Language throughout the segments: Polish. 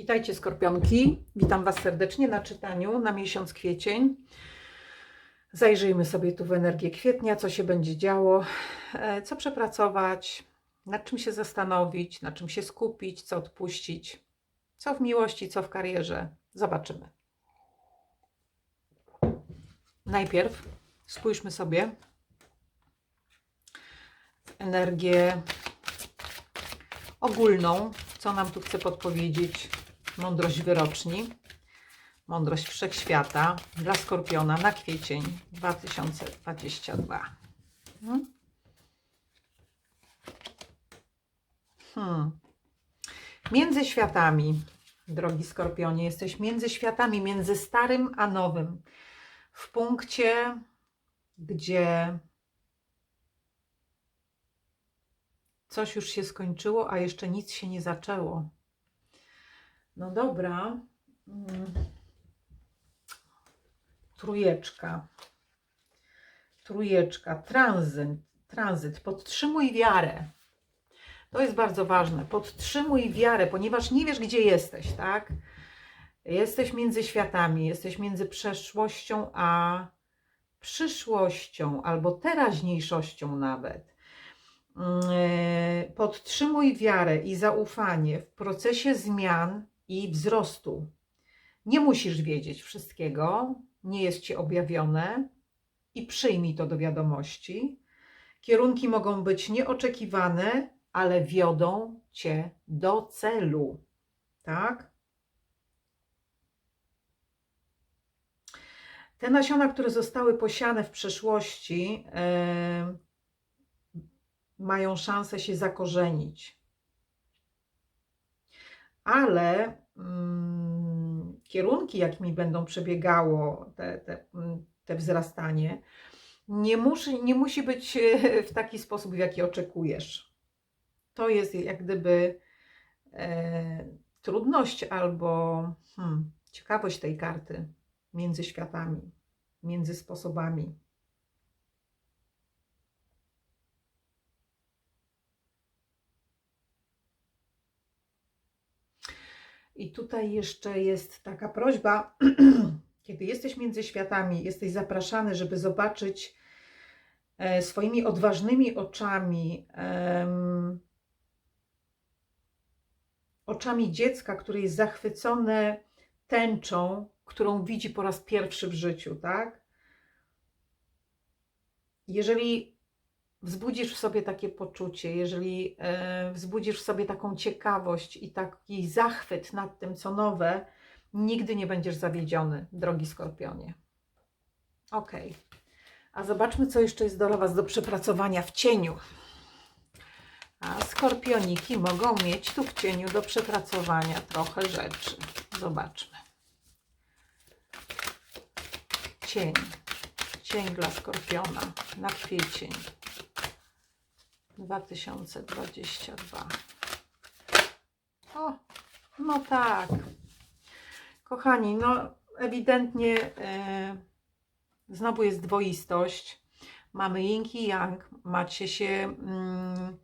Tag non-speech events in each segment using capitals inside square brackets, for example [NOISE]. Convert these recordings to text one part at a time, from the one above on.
Witajcie skorpionki. Witam Was serdecznie na czytaniu na miesiąc kwiecień. Zajrzyjmy sobie tu w energię kwietnia, co się będzie działo, e, co przepracować, nad czym się zastanowić, na czym się skupić, co odpuścić, co w miłości, co w karierze. Zobaczymy. Najpierw spójrzmy sobie w energię ogólną, co nam tu chce podpowiedzieć mądrość wyroczni, mądrość wszechświata dla Skorpiona na kwiecień 2022. Hmm. Hmm. Między światami, drogi Skorpionie, jesteś między światami, między starym a nowym. W punkcie, gdzie coś już się skończyło, a jeszcze nic się nie zaczęło. No dobra. Mm. Trójeczka. Trójeczka. Tranzyt. Tranzyt. Podtrzymuj wiarę. To jest bardzo ważne. Podtrzymuj wiarę, ponieważ nie wiesz, gdzie jesteś, tak? Jesteś między światami, jesteś między przeszłością a przyszłością, albo teraźniejszością nawet. Yy, Podtrzymuj wiarę i zaufanie w procesie zmian i wzrostu. Nie musisz wiedzieć wszystkiego, nie jest ci objawione i przyjmij to do wiadomości. Kierunki mogą być nieoczekiwane, ale wiodą cię do celu. Tak? Te nasiona, które zostały posiane w przeszłości, yy, mają szansę się zakorzenić. Ale mm, kierunki, jakimi będą przebiegało te, te, mm, te wzrastanie, nie musi, nie musi być e, w taki sposób, w jaki oczekujesz. To jest jak gdyby e, trudność albo hmm, ciekawość tej karty między światami, między sposobami. I tutaj jeszcze jest taka prośba, [CLEARS THROAT] kiedy jesteś między światami, jesteś zapraszany, żeby zobaczyć e, swoimi odważnymi oczami, oczami dziecka, które jest zachwycone tęczą, którą widzi po raz pierwszy w życiu, tak? Jeżeli wzbudzisz w sobie takie poczucie, jeżeli e, wzbudzisz w sobie taką ciekawość i taki zachwyt nad tym, co nowe, nigdy nie będziesz zawiedziony, drogi skorpionie. Ok. A zobaczmy, co jeszcze jest dla Was do przepracowania w cieniu. A skorpioniki mogą mieć tu w cieniu do przepracowania trochę rzeczy. Zobaczmy. Cień. Cień dla skorpiona na kwiecień. 2022. O, no tak. Kochani, no ewidentnie e, znowu jest dwoistość. Mamy yin i yang. Macie się mm,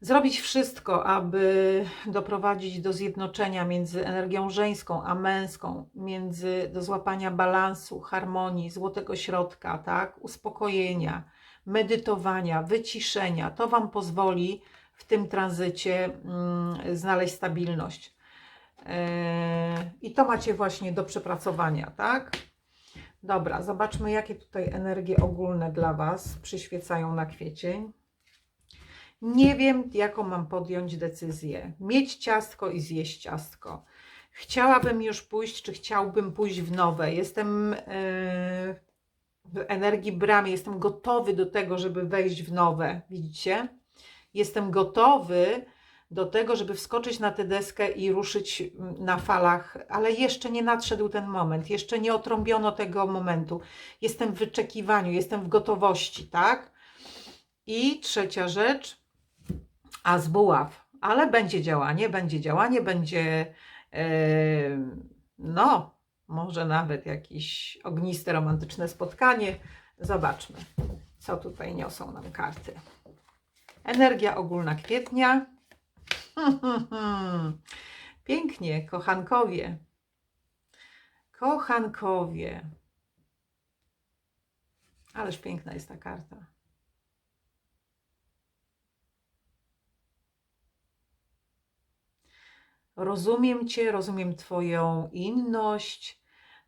zrobić wszystko, aby doprowadzić do zjednoczenia między energią żeńską a męską, między do złapania balansu, harmonii, złotego środka, tak, uspokojenia medytowania, wyciszenia. To Wam pozwoli w tym tranzycie mm, znaleźć stabilność. Yy, I to macie właśnie do przepracowania, tak? Dobra, zobaczmy, jakie tutaj energie ogólne dla Was przyświecają na kwiecień. Nie wiem, jaką mam podjąć decyzję. Mieć ciastko i zjeść ciastko. Chciałabym już pójść, czy chciałbym pójść w nowe. Jestem. Yy, w energii bramy, jestem gotowy do tego, żeby wejść w nowe. Widzicie? Jestem gotowy do tego, żeby wskoczyć na tę deskę i ruszyć na falach, ale jeszcze nie nadszedł ten moment, jeszcze nie otrąbiono tego momentu. Jestem w wyczekiwaniu, jestem w gotowości, tak? I trzecia rzecz, a z buław, ale będzie działanie, będzie działanie, będzie yy, no, może nawet jakieś ogniste, romantyczne spotkanie. Zobaczmy, co tutaj niosą nam karty. Energia ogólna kwietnia. [LAUGHS] Pięknie, kochankowie. Kochankowie. Ależ piękna jest ta karta. Rozumiem Cię, rozumiem Twoją inność,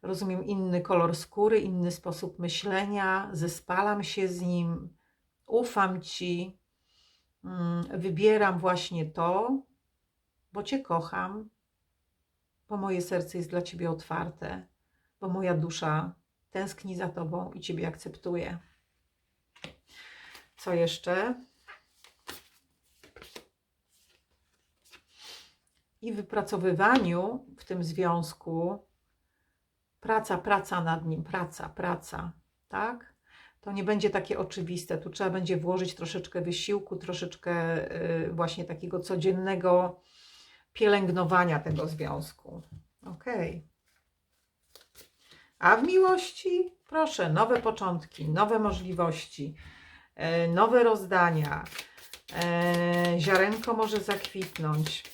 rozumiem inny kolor skóry, inny sposób myślenia, zespalam się z nim, ufam Ci, mm, wybieram właśnie to, bo Cię kocham, bo moje serce jest dla Ciebie otwarte, bo moja dusza tęskni za Tobą i Ciebie akceptuje. Co jeszcze? I wypracowywaniu w tym związku praca, praca nad nim, praca, praca, tak? To nie będzie takie oczywiste. Tu trzeba będzie włożyć troszeczkę wysiłku, troszeczkę y, właśnie takiego codziennego pielęgnowania tego związku. Okay. A w miłości, proszę, nowe początki, nowe możliwości, e, nowe rozdania. E, ziarenko może zakwitnąć.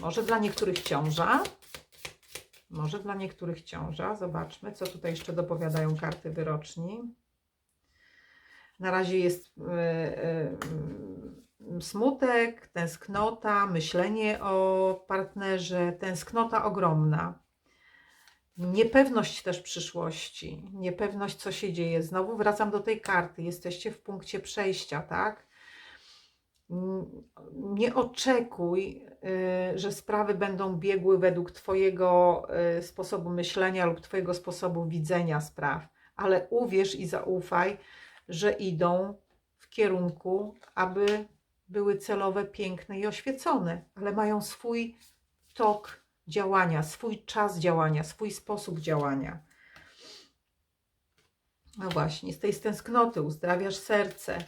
Może dla niektórych ciąża, może dla niektórych ciąża. Zobaczmy, co tutaj jeszcze dopowiadają karty wyroczni. Na razie jest yy, yy, smutek, tęsknota, myślenie o partnerze, tęsknota ogromna. Niepewność też przyszłości, niepewność, co się dzieje. Znowu wracam do tej karty. Jesteście w punkcie przejścia, tak? Nie oczekuj, y, że sprawy będą biegły według Twojego y, sposobu myślenia lub Twojego sposobu widzenia spraw, ale uwierz i zaufaj, że idą w kierunku, aby były celowe, piękne i oświecone, ale mają swój tok działania, swój czas działania, swój sposób działania. No właśnie, z tej stęsknoty uzdrawiasz serce.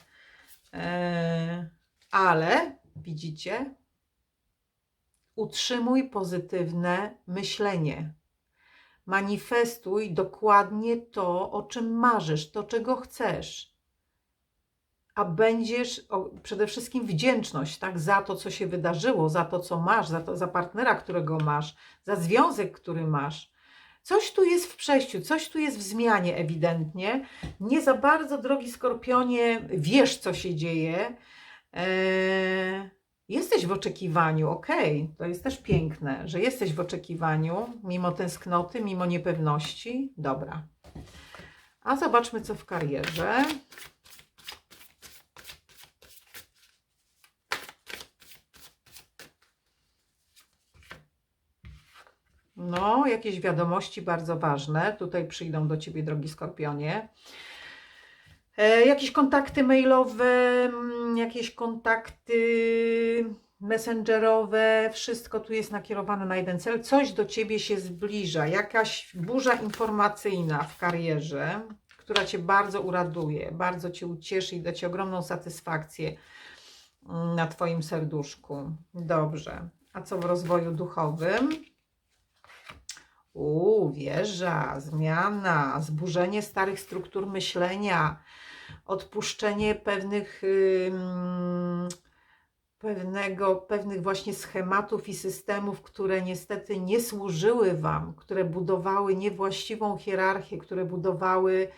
Eee, ale widzicie, utrzymuj pozytywne myślenie. Manifestuj dokładnie to, o czym marzysz, to, czego chcesz. A będziesz o, przede wszystkim wdzięczność tak, za to, co się wydarzyło, za to, co masz, za, to, za partnera, którego masz, za związek, który masz. Coś tu jest w przejściu, coś tu jest w zmianie ewidentnie. Nie za bardzo, drogi skorpionie, wiesz, co się dzieje Eee, jesteś w oczekiwaniu, okej, okay. to jest też piękne, że jesteś w oczekiwaniu, mimo tęsknoty, mimo niepewności. Dobra. A zobaczmy, co w karierze. No, jakieś wiadomości bardzo ważne. Tutaj przyjdą do Ciebie, drogi skorpionie. E, jakieś kontakty mailowe, mm, jakieś kontakty messengerowe, wszystko tu jest nakierowane na jeden cel. Coś do ciebie się zbliża, jakaś burza informacyjna w karierze, która cię bardzo uraduje, bardzo cię ucieszy i da ci ogromną satysfakcję mm, na twoim serduszku. Dobrze. A co w rozwoju duchowym? Uuu, wieża, zmiana, zburzenie starych struktur myślenia, odpuszczenie pewnych, pewnego, pewnych właśnie schematów i systemów, które niestety nie służyły Wam, które budowały niewłaściwą hierarchię, które budowały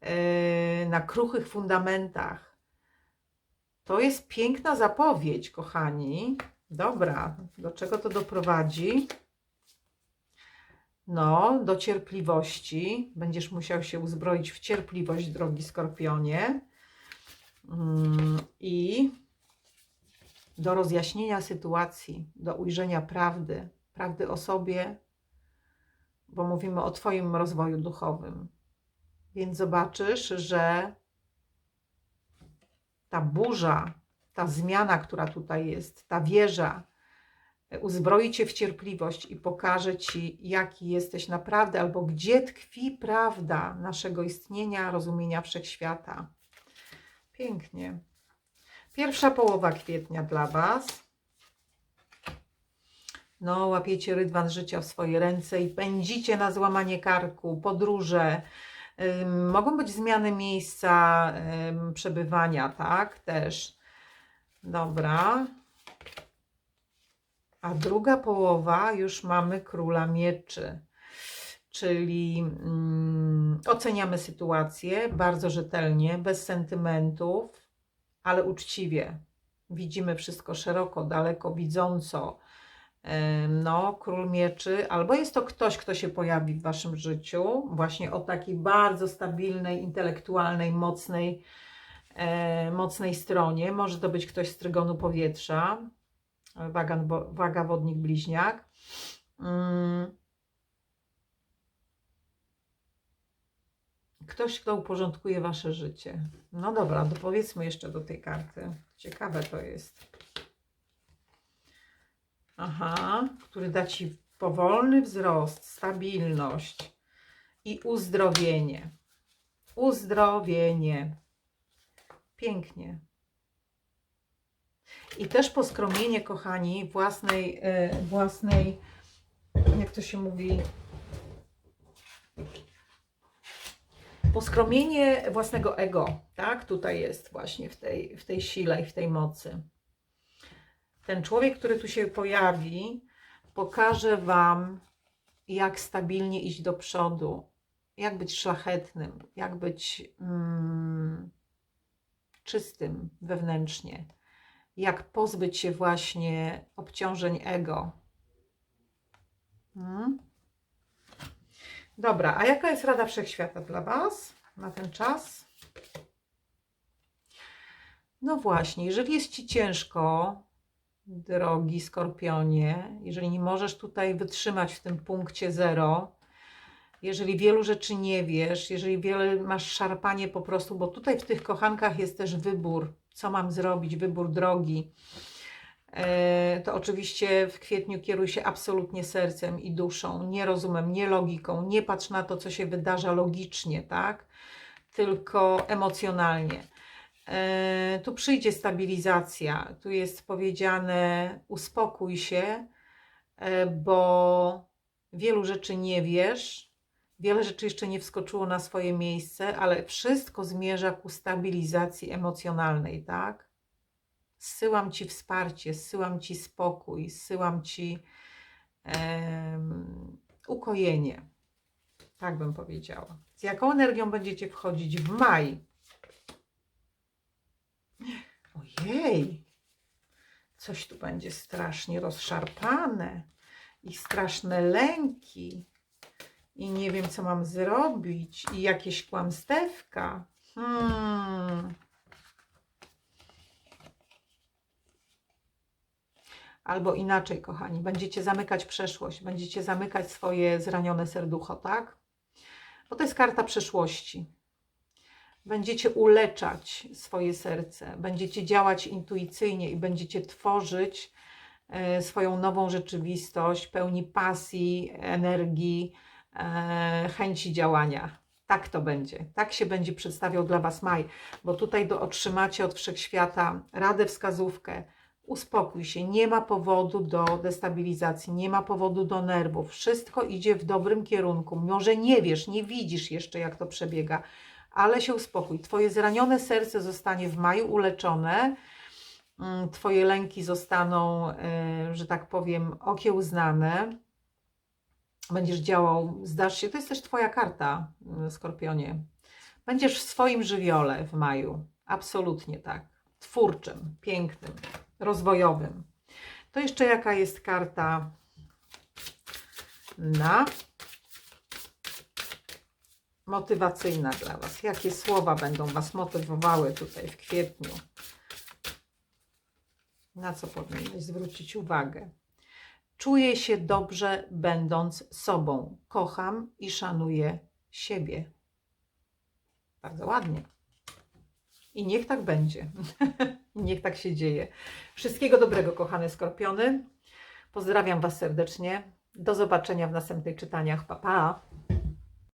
e, na kruchych fundamentach. To jest piękna zapowiedź, kochani. Dobra, do czego to doprowadzi? No, do cierpliwości. Będziesz musiał się uzbroić w cierpliwość, drogi skorpionie. Mm, I do rozjaśnienia sytuacji, do ujrzenia prawdy, prawdy o sobie, bo mówimy o Twoim rozwoju duchowym. Więc zobaczysz, że ta burza, ta zmiana, która tutaj jest, ta wieża, uzbroi Cię w cierpliwość i pokaże Ci, jaki jesteś naprawdę, albo gdzie tkwi prawda naszego istnienia, rozumienia wszechświata. Pięknie. Pierwsza połowa kwietnia dla Was. No, łapiecie rydwan życia w swoje ręce i pędzicie na złamanie karku, podróże. mogą być zmiany miejsca przebywania, tak? Też. Dobra. A druga połowa już mamy króla mieczy. Czyli mm, oceniamy sytuację bardzo rzetelnie, bez sentymentów, ale uczciwie. Widzimy wszystko szeroko, daleko, widząco. No, król mieczy, albo jest to ktoś, kto się pojawi w waszym życiu, właśnie o takiej bardzo stabilnej, intelektualnej, mocnej, e, mocnej stronie. Może to być ktoś z trygonu powietrza, waga, bo- waga wodnik bliźniak. Mm. Ktoś, kto uporządkuje wasze życie. No dobra, to powiedzmy jeszcze do tej karty. Ciekawe to jest. Aha, który da ci powolny wzrost, stabilność i uzdrowienie. Uzdrowienie. Pięknie. I też poskromienie, kochani, własnej, e, własnej, jak to się mówi, poskromienie własnego ego, tak? Tutaj jest właśnie w tej, w tej sile i w tej mocy. Ten człowiek, który tu się pojawi, pokaże Wam, jak stabilnie iść do przodu, jak być szlachetnym, jak być mm, czystym wewnętrznie, jak pozbyć się właśnie obciążeń ego. Mm. Dobra, a jaka jest Rada Wszechświata dla Was na ten czas? No właśnie, jeżeli jest Ci ciężko, drogi skorpionie, jeżeli nie możesz tutaj wytrzymać w tym punkcie zero, jeżeli wielu rzeczy nie wiesz, jeżeli wiele masz szarpanie po prostu, bo tutaj w tych kochankach jest też wybór, co mam zrobić, wybór drogi. E, To oczywiście w kwietniu kieruj się absolutnie sercem i duszą, nie rozumem, nie logiką, nie patrz na to, co się wydarza logicznie, tak? Tylko emocjonalnie. E, Tu przyjdzie stabilizacja, tu jest powiedziane uspokój się, e, bo wielu rzeczy nie wiesz, wiele rzeczy jeszcze nie wskoczyło na swoje miejsce, ale wszystko zmierza ku stabilizacji emocjonalnej, tak? Zsyłam Ci wsparcie, zsyłam Ci spokój, zsyłam Ci em, ukojenie. Tak bym powiedziała. Z jaką energią będziecie wchodzić w maj? Ojej, coś tu będzie strasznie rozszarpane i straszne lęki i nie wiem, co mam zrobić i jakieś kłamstewka. Hmm. Albo inaczej, kochani, będziecie zamykać przeszłość, będziecie zamykać swoje zranione serducho, tak? Bo to jest karta przeszłości. Będziecie uleczać swoje serce, będziecie działać intuicyjnie i będziecie tworzyć e, swoją nową rzeczywistość, pełni pasji, energii, chęci działania. Tak to będzie. Tak się będzie przedstawiał dla Was maj, bo tutaj do, otrzymacie od wszechświata radę, wskazówkę. Uspokój się, nie ma powodu do destabilizacji, nie ma powodu do nerwów. Wszystko idzie w dobrym kierunku. Może nie wiesz, nie widzisz jeszcze, jak to przebiega, ale się uspokój. Twoje zranione serce zostanie w maju uleczone. Mm, Twoje lęki zostaną, e, że tak powiem, okiełznane będziesz działał, zdasz się, to jest też Twoja karta, y, Skorpionie. Będziesz w swoim żywiole w maju. Absolutnie tak. Twórczym, pięknym, rozwojowym. To jeszcze jaka jest karta na motywacyjna dla Was? Jakie słowa będą Was motywowały tutaj w kwietniu? Na co powinniś zwrócić uwagę? Czuję się dobrze, będąc sobą. Kocham i szanuję siebie. Bardzo ładnie. I niech tak będzie. [LAUGHS] niech tak się dzieje. Wszystkiego dobrego, kochane skorpiony. Pozdrawiam Was serdecznie. Do zobaczenia w następnych czytaniach. Pa, pa.